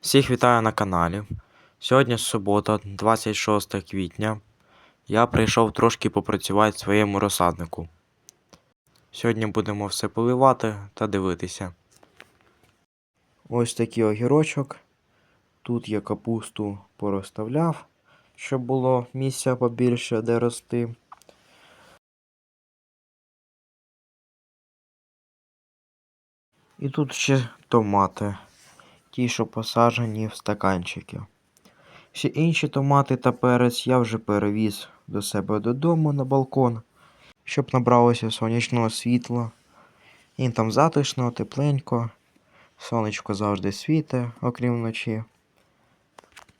Всіх вітаю на каналі. Сьогодні субота, 26 квітня. Я прийшов трошки попрацювати в своєму розсаднику. Сьогодні будемо все поливати та дивитися. Ось такий огірочок. Тут я капусту порозставляв, щоб було місця побільше, де рости. І тут ще томати. Ті, що посаджені в стаканчики. Всі інші томати та перець я вже перевіз до себе додому на балкон, щоб набралося сонячного світла. Їм там затишно, тепленько, сонечко завжди світе, окрім вночі.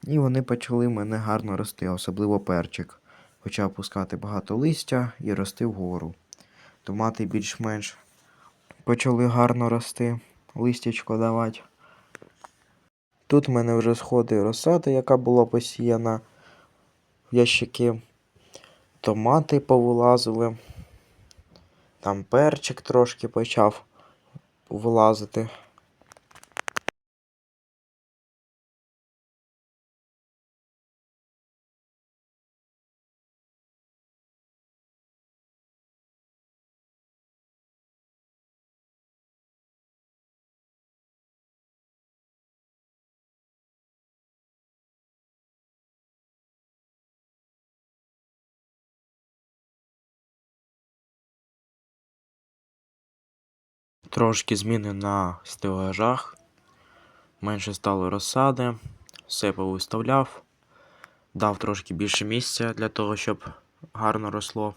І вони почали мене гарно рости, особливо перчик. Почав пускати багато листя і рости вгору. Томати більш-менш почали гарно рости, листячко давати. Тут в мене вже сходить розсада, яка була посіяна в ящики. Томати повилазили. Там перчик трошки почав вилазити. Трошки зміни на стелажах. Менше стало розсади. Все повиставляв. Дав трошки більше місця для того, щоб гарно росло.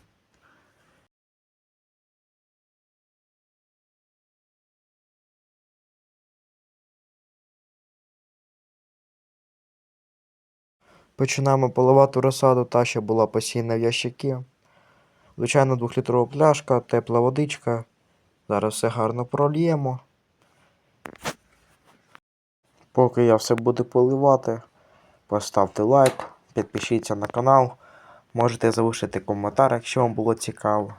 Починаємо поливати розсаду, та що була посіяна в ящики. Звичайно, двохлітрова пляшка, тепла водичка. Зараз все гарно прольємо. Поки я все буду поливати, поставте лайк, підпишіться на канал. Можете залишити коментар, якщо вам було цікаво.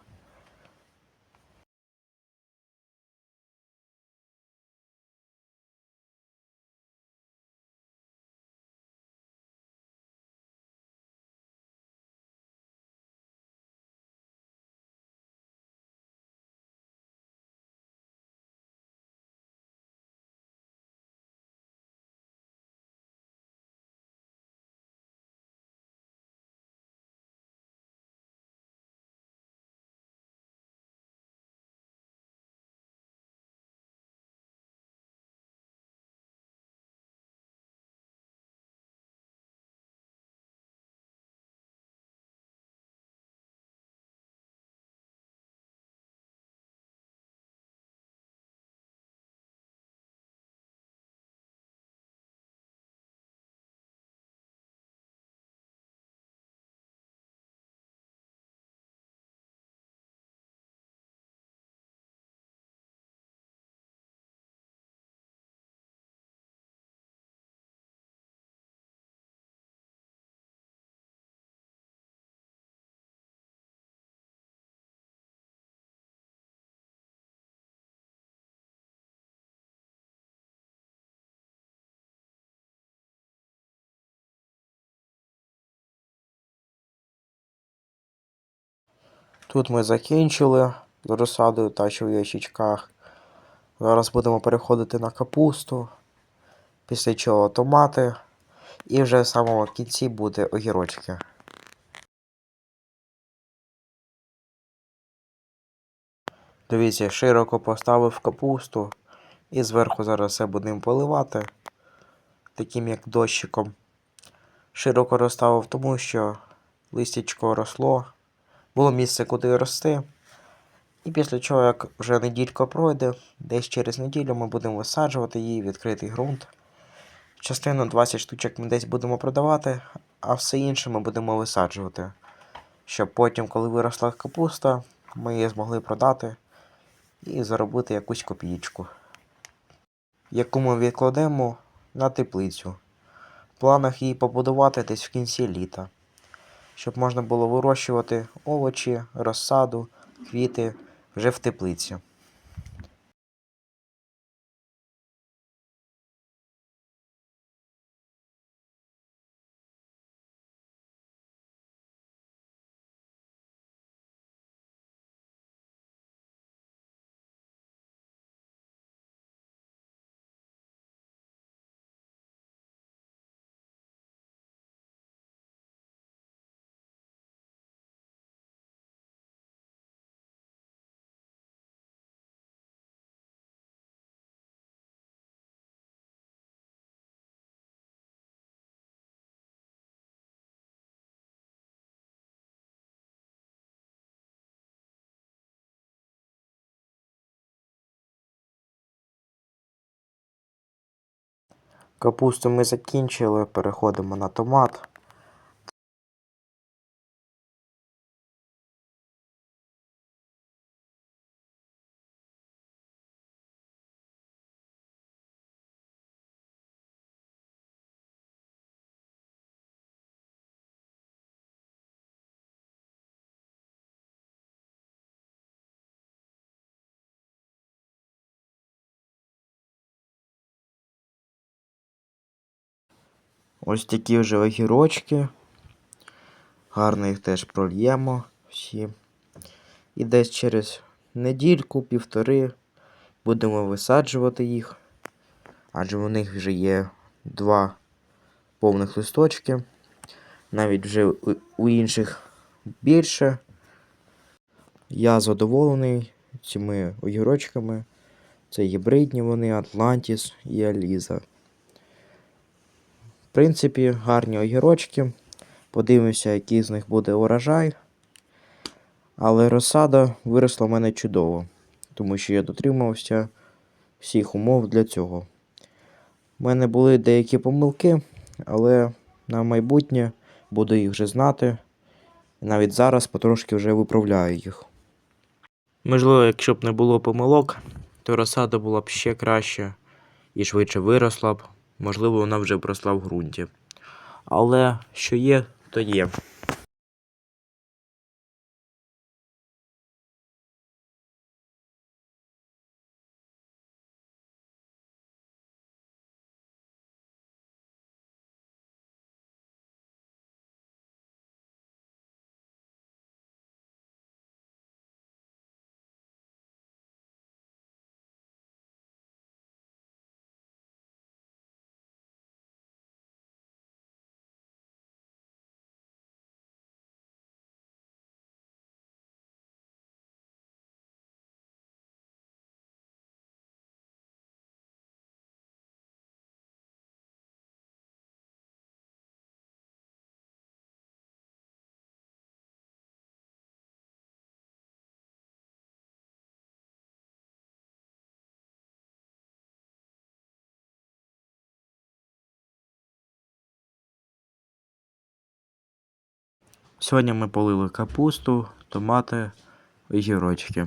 Тут ми закінчили з розсадою та в ящичках. Зараз будемо переходити на капусту, після чого томати. І вже в самому кінці буде огірочки. Дивіться, широко поставив капусту і зверху зараз все будемо поливати, таким як дощиком. Широко розставив, тому що листячко росло, було місце, куди рости. І після чого, як вже неділька пройде, десь через неділю ми будемо висаджувати її відкритий ґрунт. Частину 20 штучок ми десь будемо продавати, а все інше ми будемо висаджувати. Щоб потім, коли виросла капуста, ми її змогли продати і заробити якусь копійку, яку ми відкладемо на теплицю. В планах її побудувати десь в кінці літа, щоб можна було вирощувати овочі, розсаду, квіти вже в теплиці. Капусту ми закінчили, переходимо на томат. Ось такі вже огірочки. Гарно їх теж прольємо всі. І десь через недільку, півтори будемо висаджувати їх. Адже у них вже є два повних листочки. Навіть вже у- інших більше. Я задоволений цими огірочками. Це гібридні вони, Атлантіс і Аліза. Принципі, гарні огірочки. Подивимося, який з них буде урожай. Але розсада виросла в мене чудово, тому що я дотримувався всіх умов для цього. У мене були деякі помилки, але на майбутнє буду їх вже знати. Навіть зараз потрошки вже виправляю їх. Можливо, якщо б не було помилок, то розсада була б ще краще і швидше виросла б. Можливо, вона вже просла росла в ґрунті. Але що є, то є. Сьогодні ми полили капусту, томати і гірочки.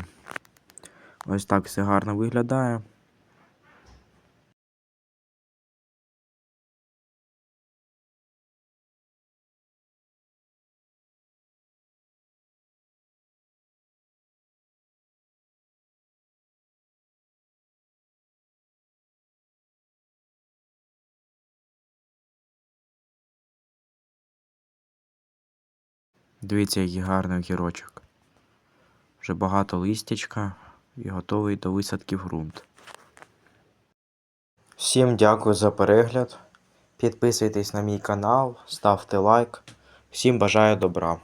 Ось так все гарно виглядає. Дивіться, який гарний огірочок. Вже багато листячка і готовий до висадки в ґрунт. Всім дякую за перегляд. Підписуйтесь на мій канал, ставте лайк. Всім бажаю добра.